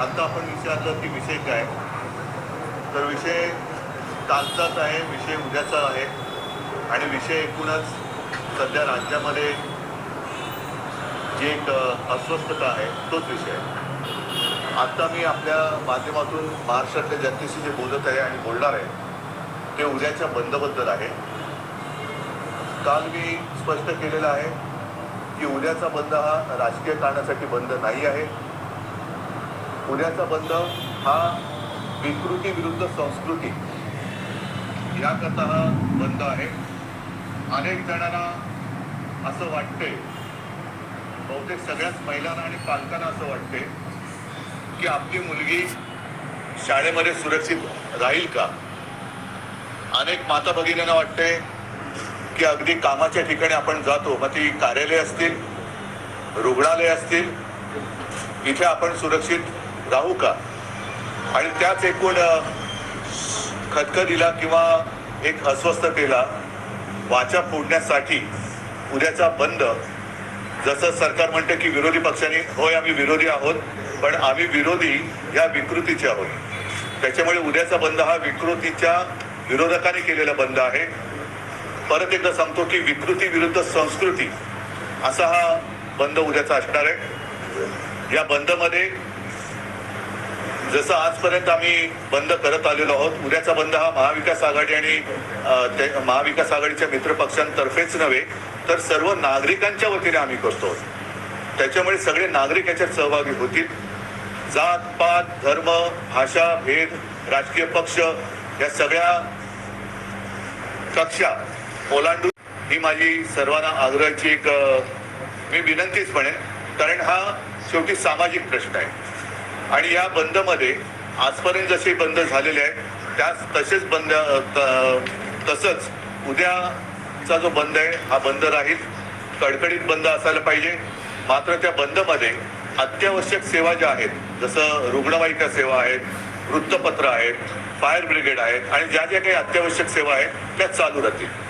आता आपण विचारलं की विषय काय? तर विषय कालचाच आहे विषय उद्याचा आहे. आणि विषय एकूणच सध्या राज्यामध्ये जी एक अस्वस्थता आहे तोच विषय आत्ता आता मी आपल्या माध्यमातून महाराष्ट्रातल्या जनतेशी जे बोलत आहे आणि बोलणार आहे ते उद्याच्या बंदबद्दल आहे. काल मी स्पष्ट केलेलं आहे की उद्याचा बंद हा राजकीय कारणासाठी बंद नाही आहे. उद्याचा बंद हा विकृती विरुद्ध संस्कृती याकरता हा बंद आहे. अनेक जणांना असं वाटते बहुतेक सगळ्याच महिलांना आणि पालकांना असं वाटते की आपली मुलगी शाळेमध्ये सुरक्षित राहील का? अनेक माता भगिनींना वाटते की अगदी कामाच्या ठिकाणी आपण जातो मग ती कार्यालय असतील रुग्णालय असतील इथे आपण सुरक्षित राहू का? आणि त्याच एकूण खतखतीला किंवा एक अस्वस्थतेला वाचा फोडण्यासाठी उद्याचा बंद. जसं सरकार म्हणते की विरोधी पक्षांनी होय आम्ही विरोधी आहोत पण आम्ही विरोधी या विकृतीचे आहोत. त्याच्यामुळे उद्याचा बंद हा विकृतीच्या विरोधकाने केलेला बंद आहे. परत एकदा सांगतो की विकृती विरुद्ध संस्कृती असा हा बंद उद्याचा असणार आहे. या बंदमध्ये जसं आजपर्यंत आम्ही बंद करत आलेलो आहोत उद्याचा बंद हा महाविकास आघाडी आणि ते- महाविकास आघाडीच्या मित्रपक्षांतर्फेच नव्हे तर सर्व नागरिकांच्या वतीने आम्ही करतो. त्याच्यामुळे सगळे नागरिक याच्यात सहभागी होतील. जात पात धर्म भाषा भेद राजकीय पक्ष या सगळ्या कक्षा ओलांडू ही माझी सर्वांना आग्रहाची एक मी विनंतीच म्हणेन कारण हा शेवटी सामाजिक प्रश्न आहे. आणि या बंदमध्ये आजपर्यंत जसे बंद झालेले आहेत त्याच तसेच बंद त- तसंच उद्याचा जो बंद आहे हा बंद राहील. कडकडीत बंद असायला पाहिजे. मात्र त्या बंदमध्ये अत्यावश्यक सेवा ज्या आहेत जसं रुग्णवाहिका सेवा आहेत वृत्तपत्र आहेत फायर ब्रिगेड आहेत आणि ज्या ज्या काही अत्यावश्यक सेवा आहेत त्या चालू राहतील.